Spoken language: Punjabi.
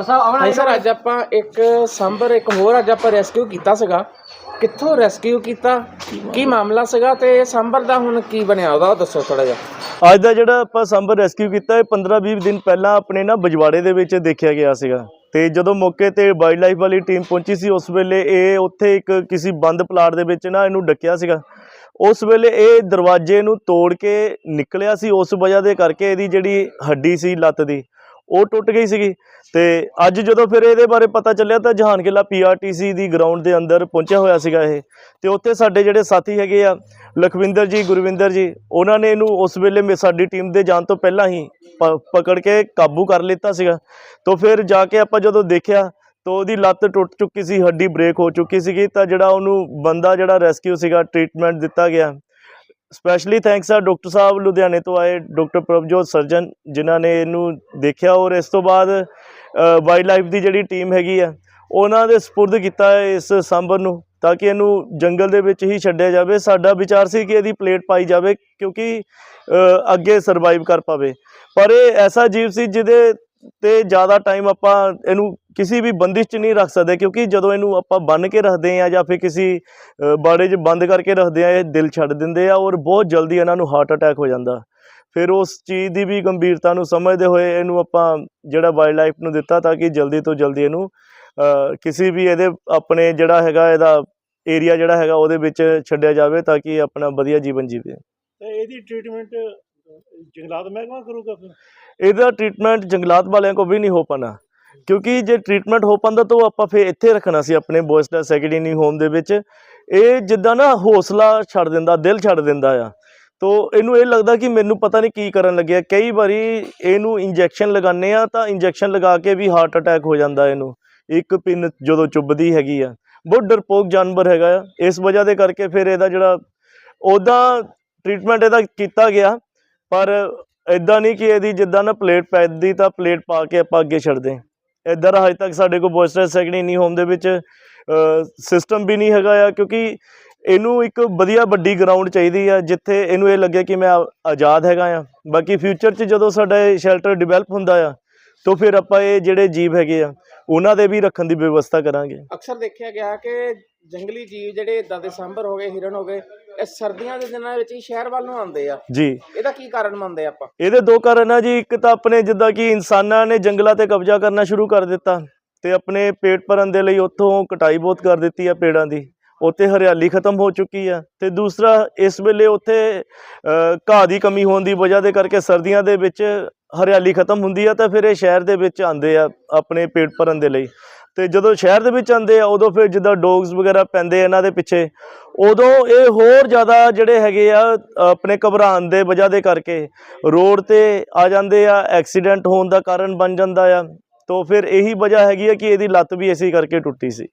ਡਾਕਟਰ ਸਾਹਿਬ ਆਵਣਾ ਹਾਂ ਸਰ ਅੱਜ ਆਪਾਂ ਇੱਕ ਸੰਭਰ ਇੱਕ ਹੋਰ ਅੱਜ ਆਪਾਂ ਰੈਸਕਿਊ ਕੀਤਾ ਸੀਗਾ। ਕਿੱਥੋਂ ਰੈਸਕਿਊ ਕੀਤਾ? ਕੀ ਮਾਮਲਾ ਸੀਗਾ ਤੇ ਸੰਭਰ ਦਾ ਹੁਣ ਕੀ ਬਣਿਆ ਉਹਦਾ? ਉਹ ਦੱਸੋ ਥੋੜਾ ਜਿਹਾ। ਅੱਜ ਦਾ ਜਿਹੜਾ ਆਪਾਂ ਸੰਭਰ ਰੈਸਕਿਊ ਕੀਤਾ ਇਹ 15-20 ਦਿਨ ਪਹਿਲਾਂ ਆਪਣੇ ਨਾ ਬਜਵਾੜੇ ਦੇ ਵਿੱਚ ਦੇਖਿਆ ਗਿਆ ਸੀਗਾ। ਤੇ ਜਦੋਂ ਮੌਕੇ ਤੇ ਵਾਈਲਡ ਲਾਈਫ ਵਾਲੀ ਟੀਮ ਪਹੁੰਚੀ ਸੀ ਉਸ ਵੇਲੇ ਇਹ ਉੱਥੇ ਇੱਕ ਕਿਸੇ ਬੰਦ ਪਲਾਟ ਦੇ ਵਿੱਚ ਨਾ ਇਹਨੂੰ ਡੱਕਿਆ ਸੀਗਾ। ਉਸ ਵੇਲੇ ਇਹ ਦਰਵਾਜ਼ੇ ਨੂੰ ਤੋੜ ਕੇ ਨਿਕਲਿਆ ਸੀ ਉਸ ਵਜ੍ਹਾ ਦੇ ਕਰਕੇ ਇਹਦੀ ਜਿਹੜੀ ਹੱਡੀ ਸੀ ਲੱਤ ਦੀ। ਉਹ ਟੁੱਟ ਗਈ ਸੀਗੀ। ਤੇ ਅੱਜ ਜਦੋਂ ਫਿਰ ਇਹਦੇ ਬਾਰੇ ਪਤਾ ਚੱਲਿਆ ਤਾਂ ਜਹਾਨ ਕਿਲਾ ਪੀਆਰਟੀਸੀ ਦੀ ਗਰਾਊਂਡ ਦੇ ਅੰਦਰ ਪਹੁੰਚਿਆ ਹੋਇਆ ਸੀਗਾ ਇਹ। ਤੇ ਉੱਥੇ ਸਾਡੇ ਜਿਹੜੇ ਸਾਥੀ ਹੈਗੇ ਆ, ਲਖਵਿੰਦਰ ਜੀ, ਗੁਰਵਿੰਦਰ ਜੀ, ਉਹਨਾਂ ਨੇ ਇਹਨੂੰ ਉਸ ਵੇਲੇ ਮੇ, ਸਾਡੀ ਟੀਮ ਦੇ ਜਾਣ ਤੋਂ ਪਹਿਲਾਂ ਹੀ ਪਕੜ ਕੇ ਕਾਬੂ ਕਰ ਲਿੱਤਾ ਸੀਗਾ। ਤੋਂ ਫਿਰ ਜਾ ਕੇ ਆਪਾਂ ਜਦੋਂ ਦੇਖਿਆ ਤਾਂ ਉਹਦੀ ਲੱਤ ਟੁੱਟ ਚੁੱਕੀ ਸੀ, ਹੱਡੀ ਬ੍ਰੇਕ ਹੋ ਚੁੱਕੀ ਸੀਗੀ ਤਾਂ ਜਿਹੜਾ ਉਹਨੂੰ ਬੰਦਾ ਜਿਹੜਾ ਰੈਸਕਿਊ ਸੀਗਾ ਟ੍ਰੀਟਮੈਂਟ ਦਿੱਤਾ ਗਿਆ। ਸਪੈਸ਼ਲੀ ਥੈਂਕਸ ਆ ਡਾਕਟਰ ਸਾਹਿਬ ਲੁਧਿਆਣੇ ਤੋਂ ਆਏ ਡਾਕਟਰ ਪ੍ਰਭਜੋਤ ਸਰਜਨ ਜਿਨ੍ਹਾਂ ਨੇ ਇਹਨੂੰ ਦੇਖਿਆ ਔਰ ਇਸ ਤੋਂ ਬਾਅਦ ਵਾਈਲਡ ਲਾਈਫ ਦੀ ਜਿਹੜੀ ਟੀਮ ਹੈਗੀ ਆ, ਉਹਨਾਂ ਦੇ ਸਪੁਰਦ ਕੀਤਾ ਇਸ ਸਾਂਭਰ ਨੂੰ, ਤਾਂ ਕਿ ਇਹਨੂੰ ਜੰਗਲ ਦੇ ਵਿੱਚ ਹੀ ਛੱਡਿਆ ਜਾਵੇ। ਸਾਡਾ ਵਿਚਾਰ ਸੀ ਕਿ ਇਹਦੀ ਪਲੇਟ ਪਾਈ ਜਾਵੇ, ਕਿਉਂਕਿ ਅੱਗੇ ਸਰਵਾਈਵ ਕਰ ਪਾਵੇ। ਪਰ ਇਹ ਐਸਾ ਜੀਵ ਸੀ ਜਿਹਦੇ ਤੇ ਜ਼ਿਆਦਾ ਟਾਈਮ ਆਪਾਂ ਇਹਨੂੰ ਕਿਸੇ ਵੀ ਬੰਦਿਸ਼ 'ਚ ਨਹੀਂ ਰੱਖ ਸਕਦੇ, ਕਿਉਂਕਿ ਜਦੋਂ ਇਹਨੂੰ ਆਪਾਂ ਬੰਨ ਕੇ ਰੱਖਦੇ ਆ ਜਾਂ ਫਿਰ ਕਿਸੇ ਬਾੜੇ 'ਚ ਬੰਦ ਕਰਕੇ ਰੱਖਦੇ ਆ ਇਹ ਦਿਲ ਛੱਡ ਦਿੰਦੇ ਆ ਔਰ ਬਹੁਤ ਜਲਦੀ ਇਹਨਾਂ ਨੂੰ ਹਾਰਟ ਅਟੈਕ ਹੋ ਜਾਂਦਾ। ਫਿਰ ਉਸ ਚੀਜ਼ ਦੀ ਵੀ ਗੰਭੀਰਤਾ ਨੂੰ ਸਮਝਦੇ ਹੋਏ ਇਹਨੂੰ ਆਪਾਂ ਜਿਹੜਾ ਵਾਈਲਡ ਲਾਈਫ ਨੂੰ ਦਿੱਤਾ ਤਾਂ ਕਿ ਜਲਦੀ ਤੋਂ ਜਲਦੀ ਇਹਨੂੰ ਕਿਸੇ ਵੀ ਇਹਦੇ ਆਪਣੇ ਜਿਹੜਾ ਹੈਗਾ ਇਹਦਾ ਏਰੀਆ ਜਿਹੜਾ ਹੈਗਾ ਉਹਦੇ ਵਿੱਚ ਛੱਡਿਆ ਜਾਵੇ ਤਾਂ ਕਿ ਆਪਣਾ ਵਧੀਆ ਜੀਵਨ ਜੀਵੇ। ਤੇ ਇਹਦੀ ਟ੍ਰੀਟਮੈਂਟ ਜੰਗਲਾਤ ਮਹਿਕਮਾ ਕਰੂਗਾ ਫਿਰ? ਇਹਦਾ ਟ੍ਰੀਟਮੈਂਟ ਜੰਗਲਾਤ ਵਾਲਿਆਂ ਕੋ ਵੀ ਨਹੀਂ ਹੋ ਪਾਣਾ। ਕਿਉਂਕਿ ਜੇ ਟ੍ਰੀਟਮੈਂਟ ਹੋ ਪਾਉਂਦਾ ਤਾਂ ਉਹ ਆਪਾਂ ਫੇਰ ਇੱਥੇ ਰੱਖਣਾ ਸੀ, ਆਪਣੇ ਬੋਇਸਟਾ ਸੈਕੰਡਰੀ ਹੋਮ ਦੇ ਵਿੱਚ। ਇਹ ਜਿੱਦਾਂ ਨਾ ਹੌਸਲਾ ਛੱਡ ਦਿੰਦਾ, ਦਿਲ ਛੱਡ ਦਿੰਦਾ ਆ। ਤੋ ਇਹਨੂੰ ਇਹ ਲੱਗਦਾ ਕਿ ਮੈਨੂੰ ਪਤਾ ਨਹੀਂ ਕੀ ਕਰਨ ਲੱਗਿਆ। ਕਈ ਵਾਰੀ ਇਹਨੂੰ ਇੰਜੈਕਸ਼ਨ ਲਗਾਉਂਦੇ ਆ ਤਾਂ ਇੰਜੈਕਸ਼ਨ ਲਗਾ ਕੇ ਵੀ ਹਾਰਟ ਅਟੈਕ ਹੋ ਜਾਂਦਾ ਇਹਨੂੰ। ਇੱਕ ਪਿੰਨ ਜਦੋਂ ਚੁੱਭਦੀ ਹੈਗੀ ਆ। ਬਹੁਤ ਡਰਪੋਕ ਜਾਨਵਰ ਹੈਗਾ ਆ। ਇਸ ਵਜ੍ਹਾ ਦੇ ਕਰਕੇ ਫਿਰ ਇਹਦਾ ਜਿਹੜਾ ਉਹਦਾ ਟ੍ਰੀਟਮੈਂਟ ਇਹਦਾ ਕੀਤਾ ਗਿਆ। ਪਰ ਇਦਾਂ ਨਹੀਂ ਕਿ ਇਹਦੀ ਜਿੱਦਾਂ ਨਾ ਪਲੇਟ ਪੈਦੀ ਤਾਂ ਪਲੇਟ ਪਾ ਕੇ ਆਪਾਂ ਅੱਗੇ ਛੱਡਦੇ ਇੱਧਰ ਹਜੇ ਤੱਕ ਸਾਡੇ ਕੋਲ ਬੋਇਸਟਰ ਸੈਕੰਡਰੀ ਨਹੀਂ ਹੋਮ ਦੇ ਵਿੱਚ ਸਿਸਟਮ ਵੀ ਨਹੀਂ ਹੈਗਾ ਆ, ਕਿਉਂਕਿ ਇਹਨੂੰ ਇੱਕ ਵਧੀਆ ਵੱਡੀ ਗਰਾਊਂਡ ਚਾਹੀਦੀ ਆ, ਜਿੱਥੇ ਇਹਨੂੰ ਇਹ ਲੱਗੇ ਕਿ ਮੈਂ ਆਜ਼ਾਦ ਹੈਗਾ ਆ। ਬਾਕੀ ਫਿਊਚਰ 'ਚ ਜਦੋਂ ਸਾਡਾ ਇਹ ਸ਼ੈਲਟਰ ਡਿਵੈਲਪ ਹੁੰਦਾ ਆ, ਤਾਂ ਫਿਰ ਆਪਾਂ ਇਹ ਜਿਹੜੇ ਜੀਵ ਹੈਗੇ ਆ, ਉਹਨਾਂ ਦੇ ਵੀ ਰੱਖਣ ਦੀ ਵਿਵਸਥਾ ਕਰਾਂਗੇ। ਅਕਸਰ ਦੇਖਿਆ ਗਿਆ ਕਿ ਜੰਗਲੀ ਜੀਵ ਜਿਹੜੇ ਇਦਾਂ ਦੇ ਸੰਭਰ ਹੋ ਗਏ, ਹਿਰਨ ਹੋ ਗਏ ਇਹ ਸਰਦੀਆਂ ਦੇ ਦਿਨਾਂ ਵਿੱਚ ਹੀ ਸ਼ਹਿਰ ਵੱਲ ਨੂੰ ਆਉਂਦੇ ਆ। ਜੀ। ਇਹਦਾ ਕੀ ਕਾਰਨ ਮੰਨਦੇ ਆਪਾਂ? ਇਹਦੇ ਦੋ ਕਾਰਨ ਆ ਜੀ। ਇੱਕ ਤਾਂ ਆਪਣੇ ਜਿੱਦਾਂ ਕਿ ਇਨਸਾਨਾਂ ਨੇ ਜੰਗਲਾਂ ਤੇ ਕਬਜ਼ਾ ਕਰਨਾ ਸ਼ੁਰੂ ਕਰ ਦਿੱਤਾ ਤੇ ਆਪਣੇ ਪੇਟ ਭਰਨ ਦੇ ਲਈ ਉੱਥੋਂ ਕਟਾਈ ਬਹੁਤ ਕਰ ਦਿੱਤੀ ਆ ਪੇੜਾਂ ਦੀ। ਉੱਥੇ ਹਰਿਆਲੀ ਖਤਮ ਹੋ ਚੁੱਕੀ ਆ ਤੇ ਦੂਸਰਾ ਇਸ ਵੇਲੇ ਉੱਥੇ ਘਾਹ ਦੀ ਕਮੀ ਹੋਣ ਦੀ ਵਜ੍ਹਾ ਦੇ ਕਰਕੇ ਸਰਦੀਆਂ ਦੇ ਵਿੱਚ ਹਰਿਆਲੀ ਖਤਮ ਹੁੰਦੀ ਆ ਤਾਂ ਫਿਰ ਇਹ ਸ਼ਹਿਰ ਦੇ ਵਿੱਚ ਆਉਂਦੇ ਆ ਆਪਣੇ ਪੇਟ ਭਰਨ ਦੇ ਲਈ। ਤੇ ਜਦੋਂ ਸ਼ਹਿਰ ਦੇ ਵਿੱਚ ਆਉਂਦੇ ਆ, ਉਦੋਂ ਫਿਰ ਜਿੱਦਾਂ ਡੌਗਸ ਵਗੈਰਾ ਪੈਂਦੇ ਇਹਨਾਂ ਦੇ ਪਿੱਛੇ, ਉਦੋਂ ਇਹ ਹੋਰ ਜ਼ਿਆਦਾ ਜਿਹੜੇ ਹੈਗੇ ਆ, ਆਪਣੇ ਘਬਰਾਉਣ ਦੇ ਵਜ੍ਹਾ ਦੇ ਕਰਕੇ ਰੋਡ ਤੇ ਆ ਜਾਂਦੇ ਆ ਐਕਸੀਡੈਂਟ ਹੋਣ ਦਾ ਕਾਰਨ ਬਣ ਜਾਂਦਾ ਆ, ਤੋਂ ਫਿਰ ਇਹੀ ਵਜ੍ਹਾ ਹੈਗੀ ਆ ਕਿ ਇਹਦੀ ਲੱਤ ਵੀ ਇਸੇ ਕਰਕੇ ਟੁੱਟੀ ਸੀ।